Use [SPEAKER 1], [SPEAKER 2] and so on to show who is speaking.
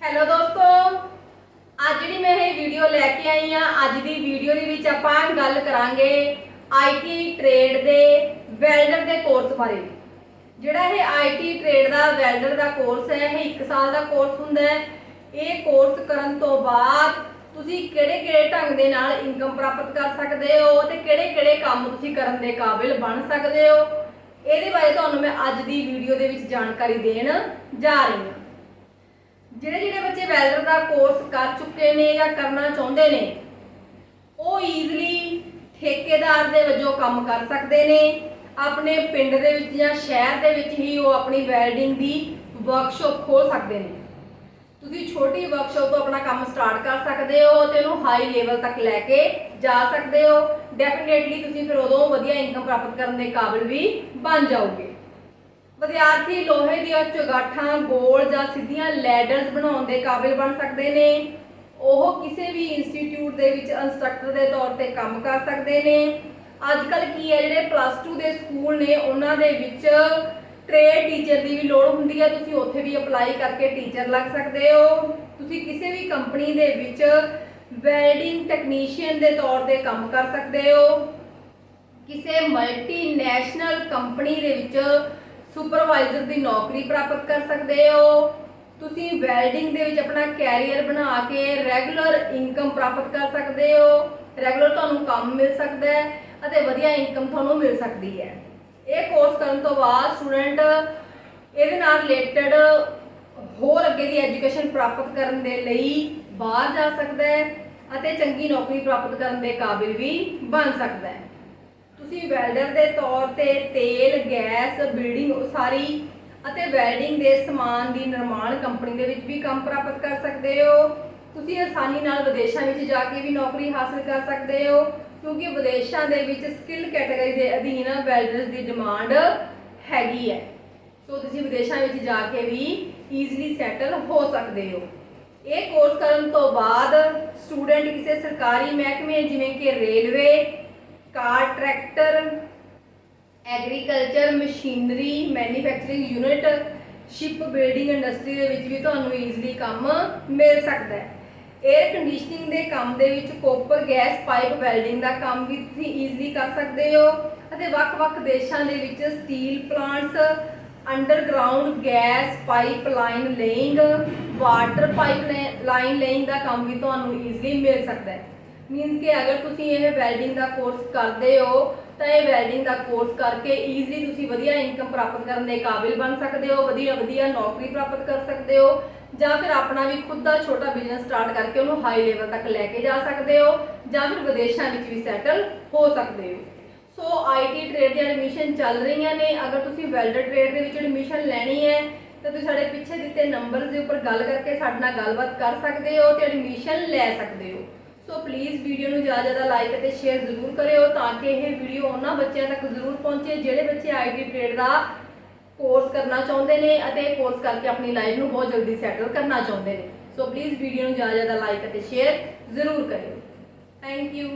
[SPEAKER 1] Hello ਦੋਸਤੋ, ਅੱਜ ਜਿਹੜੀ ਮੈਂ ਇਹ ਵੀਡੀਓ ਲੈ ਕੇ ਆਈ ਆ ਅੱਜ ਦੀ ਵੀਡੀਓ ਦੇ ਵਿੱਚ ਆਪਾਂ ਗੱਲ ਕਰਾਂਗੇ ਆਈਟੀ ਟ੍ਰੇਡ ਦੇ ਵੈਲਡਰ ਦੇ ਕੋਰਸ ਬਾਰੇ। ਜਿਹੜਾ ਇਹ ਆਈਟੀ ਟ੍ਰੇਡ ਦਾ ਵੈਲਡਰ ਦਾ ਕੋਰਸ ਹੈ, ਇਹ 1 ਸਾਲ ਦਾ ਕੋਰਸ ਹੁੰਦਾ ਹੈ। ਇਹ ਕੋਰਸ ਕਰਨ ਤੋਂ ਬਾਅਦ ਤੁਸੀਂ ਕਿਹੜੇ-ਕਿਹੜੇ ਢੰਗ ਦੇ ਨਾਲ ਇਨਕਮ ਪ੍ਰਾਪਤ ਕਰ ਸਕਦੇ ਹੋ ਤੇ ਕਿਹੜੇ-ਕਿਹੜੇ ਕੰਮ ਤੁਸੀਂ ਕਰਨ ਦੇ ਕਾਬਿਲ ਬਣ ਸਕਦੇ ਹੋ, ਇਹਦੇ ਬਾਰੇ ਤੁਹਾਨੂੰ ਮੈਂ ਅੱਜ ਦੀ ਵੀਡੀਓ ਦੇ ਵਿੱਚ ਜਾਣਕਾਰੀ ਦੇਣ ਜਾ ਰਹੀ ਹਾਂ। ਜਿਹੜੇ ਜਿਹੜੇ ਬੱਚੇ ਵੈਲਡਰ ਦਾ ਕੋਰਸ ਕਰ ਚੁੱਕੇ ਨੇ ਜਾਂ ਕਰਨਾ ਚਾਹੁੰਦੇ ਨੇ, ਉਹ ਈਜ਼ਲੀ ਠੇਕੇਦਾਰ ਦੇ ਵਜੋਂ ਕੰਮ ਕਰ ਸਕਦੇ ਨੇ। ਆਪਣੇ ਪਿੰਡ ਦੇ ਵਿੱਚ ਜਾਂ ਸ਼ਹਿਰ ਦੇ ਵਿੱਚ ਹੀ ਉਹ ਆਪਣੀ ਵੈਲਡਿੰਗ ਦੀ ਵਰਕਸ਼ਾਪ ਖੋਲ ਸਕਦੇ ਨੇ। ਤੁਸੀਂ ਛੋਟੀ ਵਰਕਸ਼ਾਪ ਤੋਂ ਆਪਣਾ ਕੰਮ ਸਟਾਰਟ ਕਰ ਸਕਦੇ ਹੋ ਤੇ ਉਹਨੂੰ ਹਾਈ ਲੈਵਲ ਤੱਕ ਲੈ ਕੇ ਜਾ ਸਕਦੇ ਹੋ। ਡੈਫੀਨੇਟਲੀ ਤੁਸੀਂ ਫਿਰ ਉਦੋਂ ਵਧੀਆ ਇਨਕਮ ਪ੍ਰਾਪਤ ਕਰਨ ਦੇ ਕਾਬਿਲ ਵੀ ਬਣ ਜਾਓਗੇ। ਵਿਦਿਆਰਥੀ ਲੋਹੇ ਦੀਆਂ ਚੁਗਾਠਾਂ, ਗੋਲ ਜਾਂ ਸਿੱਧੀਆਂ ਲੈਡਰਸ ਬਣਾਉਣ ਦੇ ਕਾਬਿਲ ਬਣ ਸਕਦੇ ਨੇ। ਉਹ ਕਿਸੇ ਵੀ ਇੰਸਟੀਚਿਊਟ ਦੇ ਵਿੱਚ ਇੰਸਟ੍ਰਕਟਰ ਦੇ ਤੌਰ ਤੇ ਕੰਮ ਕਰ ਸਕਦੇ ਨੇ। ਅੱਜ ਕੱਲ ਕੀ ਹੈ, ਜਿਹੜੇ ਪਲੱਸ 2 ਦੇ ਸਕੂਲ ਨੇ, ਉਹਨਾਂ ਦੇ ਵਿੱਚ ਟ੍ਰੇਡ ਟੀਚਰ ਦੀ ਵੀ ਲੋੜ ਹੁੰਦੀ ਹੈ। ਤੁਸੀਂ ਉੱਥੇ ਵੀ ਅਪਲਾਈ ਕਰਕੇ ਟੀਚਰ ਲੱਗ ਸਕਦੇ ਹੋ। ਤੁਸੀਂ ਕਿਸੇ ਵੀ ਕੰਪਨੀ ਦੇ ਵਿੱਚ ਵੈਲਡਿੰਗ ਟੈਕਨੀਸ਼ੀਅਨ ਦੇ ਤੌਰ ਤੇ ਕੰਮ ਕਰ ਸਕਦੇ ਹੋ। ਕਿਸੇ ਮਲਟੀਨੈਸ਼ਨਲ ਕੰਪਨੀ ਦੇ ਵਿੱਚ ਸੁਪਰਵਾਈਜ਼ਰ ਦੀ ਨੌਕਰੀ ਪ੍ਰਾਪਤ ਕਰ ਸਕਦੇ ਹੋ। ਤੁਸੀਂ ਵੈਲਡਿੰਗ ਦੇ ਵਿੱਚ ਆਪਣਾ ਕੈਰੀਅਰ ਬਣਾ ਕੇ ਰੈਗੂਲਰ ਇਨਕਮ ਪ੍ਰਾਪਤ ਕਰ ਸਕਦੇ ਹੋ। ਰੈਗੂਲਰ ਤੁਹਾਨੂੰ ਕੰਮ ਮਿਲ ਸਕਦਾ ਹੈ ਅਤੇ ਵਧੀਆ ਇਨਕਮ ਤੁਹਾਨੂੰ ਮਿਲ ਸਕਦੀ ਹੈ। ਇਹ ਕੋਰਸ ਕਰਨ ਤੋਂ ਬਾਅਦ ਸਟੂਡੈਂਟ ਇਹਦੇ ਨਾਲ ਰਿਲੇਟਡ ਹੋਰ ਅੱਗੇ ਦੀ ਐਜੂਕੇਸ਼ਨ ਪ੍ਰਾਪਤ ਕਰਨ ਦੇ ਲਈ ਬਾਹਰ ਜਾ ਸਕਦਾ ਹੈ ਅਤੇ ਚੰਗੀ ਨੌਕਰੀ ਪ੍ਰਾਪਤ ਕਰਨ ਦੇ ਕਾਬਿਲ ਵੀ ਬਣ ਸਕਦਾ ਹੈ। ਤੁਸੀਂ ਵੈਲਡਰ ਦੇ ਤੌਰ ਤੇ ਤੇਲ, ਗੈਸ ਬਿਲਡਿੰਗ ਉਸਾਰੀ ਅਤੇ ਵੈਲਡਿੰਗ ਦੇ ਸਮਾਨ ਦੀ ਨਿਰਮਾਣ ਕੰਪਨੀ ਦੇ ਵਿੱਚ ਵੀ ਕੰਮ ਪ੍ਰਾਪਤ ਕਰ ਸਕਦੇ ਹੋ। ਤੁਸੀਂ ਆਸਾਨੀ ਨਾਲ ਵਿਦੇਸ਼ਾਂ ਵਿੱਚ ਜਾ ਕੇ ਵੀ ਨੌਕਰੀ ਹਾਸਲ ਕਰ ਸਕਦੇ ਹੋ, ਕਿਉਂਕਿ ਵਿਦੇਸ਼ਾਂ ਦੇ ਵਿੱਚ ਸਕਿੱਲ ਕੈਟਾਗਰੀ ਦੇ ਅਧੀਨ ਵੈਲਡਰਸ ਦੀ ਡਿਮਾਂਡ ਹੈਗੀ ਹੈ। ਸੋ ਤੁਸੀਂ ਵਿਦੇਸ਼ਾਂ ਵਿੱਚ ਜਾ ਕੇ ਵੀ ਈਜ਼ੀਲੀ ਸੈਟਲ ਹੋ ਸਕਦੇ ਹੋ। ਇਹ ਕੋਰਸ ਕਰਨ ਤੋਂ ਬਾਅਦ ਸਟੂਡੈਂਟ ਕਿਸੇ ਸਰਕਾਰੀ ਮਹਿਕਮੇ ਜਿਵੇਂ ਕਿ railway car tractor agriculture machinery manufacturing unit ship building industry ਦੇ ਵਿੱਚ ਵੀ ਤੁਹਾਨੂੰ ਈਜ਼ੀਲੀ ਕੰਮ ਮਿਲ ਸਕਦਾ ਹੈ। 에ਅਰ ਕੰਡੀਸ਼ਨਿੰਗ ਦੇ ਕੰਮ ਦੇ ਵਿੱਚ ਕੋਪਰ ਗੈਸ ਪਾਈਪ ਵੈਲਡਿੰਗ ਦਾ ਕੰਮ ਵੀ ਤੁਸੀਂ ਈਜ਼ੀਲੀ ਕਰ ਸਕਦੇ ਹੋ ਅਤੇ ਵੱਖ-ਵੱਖ ਦੇਸ਼ਾਂ ਦੇ ਵਿੱਚ steel plants underground gas pipe line laying water pipe line laying ਦਾ ਕੰਮ ਵੀ ਤੁਹਾਨੂੰ ਈਜ਼ੀਲੀ ਮਿਲ ਸਕਦਾ ਹੈ। ਮੀਨਸ ਕਿ ਅਗਰ ਤੁਸੀਂ ਇਹ ਵੈਲਡਿੰਗ ਦਾ ਕੋਰਸ ਕਰਦੇ ਹੋ, ਤਾਂ ਇਹ ਵੈਲਡਿੰਗ ਦਾ ਕੋਰਸ ਕਰਕੇ ਈਜ਼ੀਲੀ ਤੁਸੀਂ ਵਧੀਆ ਇਨਕਮ ਪ੍ਰਾਪਤ ਕਰਨ ਦੇ ਕਾਬਿਲ ਬਣ ਸਕਦੇ ਹੋ, ਵਧੀਆ ਵਧੀਆ ਨੌਕਰੀ ਪ੍ਰਾਪਤ ਕਰ ਸਕਦੇ ਹੋ, ਜਾਂ ਫਿਰ ਆਪਣਾ ਵੀ ਖੁਦ ਦਾ ਛੋਟਾ ਬਿਜ਼ਨਸ ਸਟਾਰਟ ਕਰਕੇ ਉਹਨੂੰ ਹਾਈ ਲੈਵਲ ਤੱਕ ਲੈ ਕੇ ਜਾ ਸਕਦੇ ਹੋ, ਜਾਂ ਫਿਰ ਵਿਦੇਸ਼ਾਂ ਵਿੱਚ ਵੀ ਸੈਟਲ ਹੋ ਸਕਦੇ ਹੋ। ਸੋ ਆਈਟੀ ਟ੍ਰੇਡ ਦੀ ਐਡਮਿਸ਼ਨ ਚੱਲ ਰਹੀਆਂ ਨੇ। ਅਗਰ ਤੁਸੀਂ ਵੈਲਡਰ ਟ੍ਰੇਡ ਦੇ ਵਿੱਚ ਐਡਮਿਸ਼ਨ ਲੈਣੀ ਹੈ, ਤਾਂ ਤੁਸੀਂ ਸਾਡੇ ਪਿੱਛੇ ਦਿੱਤੇ ਨੰਬਰਸ ਦੇ ਉੱਪਰ ਗੱਲ ਕਰਕੇ ਸਾਡੇ ਨਾਲ ਗੱਲਬਾਤ ਕਰ ਸਕਦੇ ਹੋ ਤੇ ਐਡਮਿਸ਼ਨ ਲੈ ਸਕਦੇ ਹੋ। ਸੋ ਪਲੀਜ਼ ਵੀਡੀਓ ਨੂੰ ਜ਼ਿਆਦਾ ਜ਼ਿਆਦਾ ਲਾਈਕ ਅਤੇ ਸ਼ੇਅਰ ਜ਼ਰੂਰ ਕਰਿਓ ਤਾਂ ਕਿ ਇਹ ਵੀਡੀਓ ਉਹਨਾਂ ਬੱਚਿਆਂ ਤੱਕ ਜ਼ਰੂਰ ਪਹੁੰਚੇ ਜਿਹੜੇ ਬੱਚੇ ਆਈਟੀ ਟ੍ਰੇਡ ਦਾ ਕੋਰਸ ਕਰਨਾ ਚਾਹੁੰਦੇ ਨੇ ਅਤੇ ਕੋਰਸ ਕਰਕੇ ਆਪਣੀ ਲਾਈਫ ਨੂੰ ਬਹੁਤ ਜਲਦੀ ਸੈਟਲ ਕਰਨਾ ਚਾਹੁੰਦੇ ਨੇ। ਸੋ ਪਲੀਜ਼ ਵੀਡੀਓ ਨੂੰ ਜ਼ਿਆਦਾ ਜ਼ਿਆਦਾ ਲਾਈਕ ਅਤੇ ਸ਼ੇਅਰ ਜ਼ਰੂਰ ਕਰਿਓ। Thank you